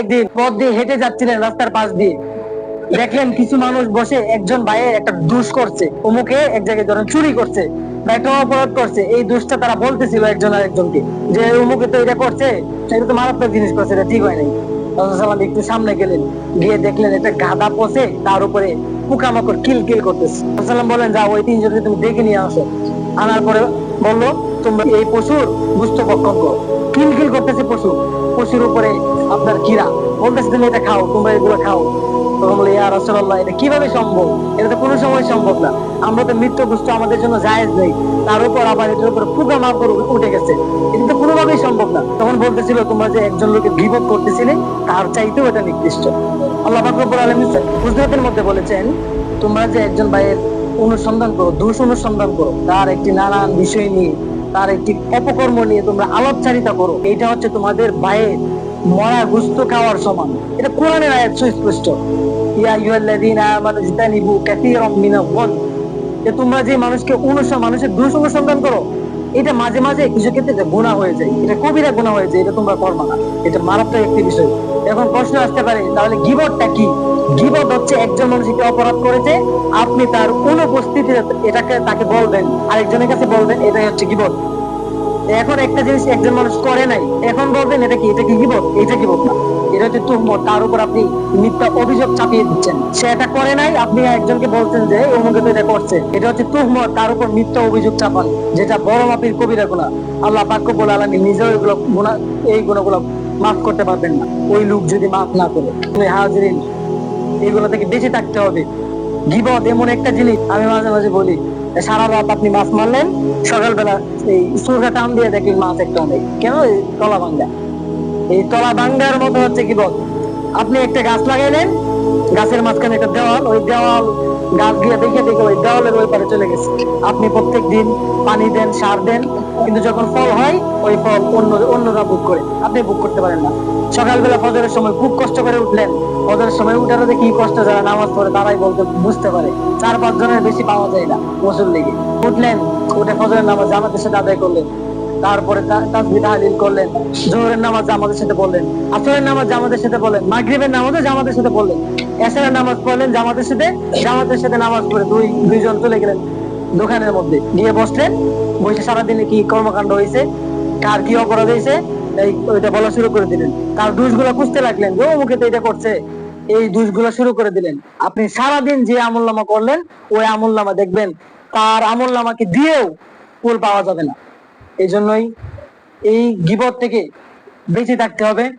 একদিন পথ দিয়ে হেঁটে যাচ্ছিলেন রাস্তার পাশ দিয়ে। দেখলেন কিছু মানুষ বসে একজন ভাইয়ের একটা দুষ করছে। এক জায়গায় ধরেন চুরি করছে একটা অপরাধ করছে। এই দুষটা তারা বলতেছিল একজন যে তো এটা করছে তো মারাত্মক জিনিস করছে, এটা ঠিক হয় নাই। একটু সামনে গেলেন, গিয়ে দেখলেন একটা গাদা পচে তার উপরে পোকামাকড় কিল কিল করতেছে। রসুলাম বলেন যা ওই তিনজনকে তুমি ডেকে নিয়ে আসো। আনার পরে বলল, তোমরা এই পশুর গুস্ত কিল কিল করতেছে পশু। পশুর উপরে আপনার কিরা? বলতেছে তুমি এটা খাও? তোমরা এগুলো খাও? তখন বলে, ইয়া রাসূলুল্লাহ, এটা কীভাবে সম্ভব? এটা তো কোনো সময় সম্ভব না। আমরা তো মৃত্যু আমাদের জন্য জায়েজ নেই। তার উপর আবার এটার উপর উঠে গেছে। এটা তো কোনোভাবেই সম্ভব না। তখন বলতেছিল, তোমরা যে একজন লোকে করতেছিলে, তার চাইতেও এটা নিকৃষ্ট। আল্লাহ পাক রব্বুল আলামিন হুজরাতের মধ্যে বলেছেন, তোমরা যে একজন ভাইয়ের অনুসন্ধান করো, দোষ অনুসন্ধান করো, তার একটি নানান বিষয় নিয়ে তার একটি অপকর্ম নিয়ে তোমরা আলাপচারিতা করো। এটা হচ্ছে তোমাদের ভাইয়ের মরা গুস্ত খাওয়ার সমান। এটা কোরআনের আয়াত সুস্পষ্ট। ইয়া আইয়ুহাল্লাযীনা আমানু ইজতানিবু কাসীরাম মিনাল যন যে তোমরা যে মানুষকে অনুসরণ, মানুষের দোষ অনুসন্ধান করো, এটা মাঝে মাঝে কিছু ক্ষেত্রে গুণা হয়ে যায়। এটা কবিরা গুণা হয়ে যায়, এটা তোমরা করবা না। এটা মারাত্মক একটি বিষয়। এখন প্রশ্ন আসতে পারে, তাহলে গিবটটা কি? গিবট হচ্ছে একজন মানুষ একটি অপরাধ করেছে। আপনি তার অনুপস্থিতিতে এটাকে, তাকে বলবেন, আরেকজনের কাছে বলবেন, এটাই হচ্ছে গিবট এখন একটা জিনিস একজন মানুষ করে নাই, এখন বলবেন, এটা কি এটা কি গিবত? এটা গিবত? না এটা হচ্ছে তুহমত, তার উপর আপনি মিথ্যা অভিযোগ চাপিয়ে দিচ্ছেন। সে এটা করে নাই, আপনি একজনকে বলছেন যে অমুকে তো এটা করছে। এটা হচ্ছে তুহমত, তার উপর মিথ্যা অভিযোগ চাপান, যেটা বড় মাপির কবিরা গুণা আল্লাহ পাক্য বলে আলামি নিজেও এগুলো গুণা এই গুণাগুলো মাফ করতে পারবেন না। ওই লোক যদি মাফ না করে হাজিরিন এগুলো থেকে বেঁচে থাকতে হবে। গিবত এমন একটা জিনিস, আমি মাঝে মাঝে বলি সারা রাত আপনি মাছ মারলেন, সকালবেলা এই সুরকা টান দিয়ে দেখলেন মাছ একটা নেই কেন তলা ভাঙ্গা? এই তলা ভাঙ্গার মতো হচ্ছে গিবত। আপনি একটা গাছ লাগাইলেন, গাছের মাঝখানে একটা দেওয়াল, ওই দেওয়াল গাছ দিয়ে দেখে দেখে ওই দেওয়ালের ওই পারে চলে গেছে। আপনি প্রত্যেক দিন পানি দেন, সার দেন কিন্তু যখন ফল হয়, ওই ফল অন্য, অন্যরা বুক করে। আপনি বুক করতে পারেন না। সকালবেলা ফজরের সময় খুব কষ্ট করে উঠলেন। ফজরের সময় উঠারও যে কি কষ্ট, যারা নামাজ পড়ে তারাই বলতে, বুঝতে পারে। চার, পাঁচ জনের বেশি পাওয়া যায় না গোসল লেগে। উঠলেন, উঠে ফজরের নামাজ জামাতের সাথে আদায় করলেন। তারপরে তাহলিল করলেন। জোহরের নামাজ আমাদের সাথে বললেন। আসরের নামাজ জামাতের সাথে বললেন। মাগরিবের নামাজও জামাতের সাথে বললেন। এশারের নামাজ পড়লেন জামাতের সাথে। জামাতের সাথে নামাজ পড়ে দুই, দুইজন চলে গেলেন। দোকানের মধ্যে। গিয়ে বসলেন। বসে সারাদিনে কি কর্মকাণ্ড হয়েছে? কার কি অপরাধ হয়েছে? এই ওইটা বলা শুরু করে দিলেন। তার দুষগুলো খুঁজতে লাগলেন যে, অমুকে তো এটা করছে। এই দুষগুলো শুরু করে দিলেন। আপনি সারাদিন যে আমল নামা করলেন, ওই আমল নামা দেখবেন, তার আমল নামাকে দিয়েও ফুল পাওয়া যাবে না। এই জন্যই এই গিবত থেকে বেঁচে থাকতে হবে।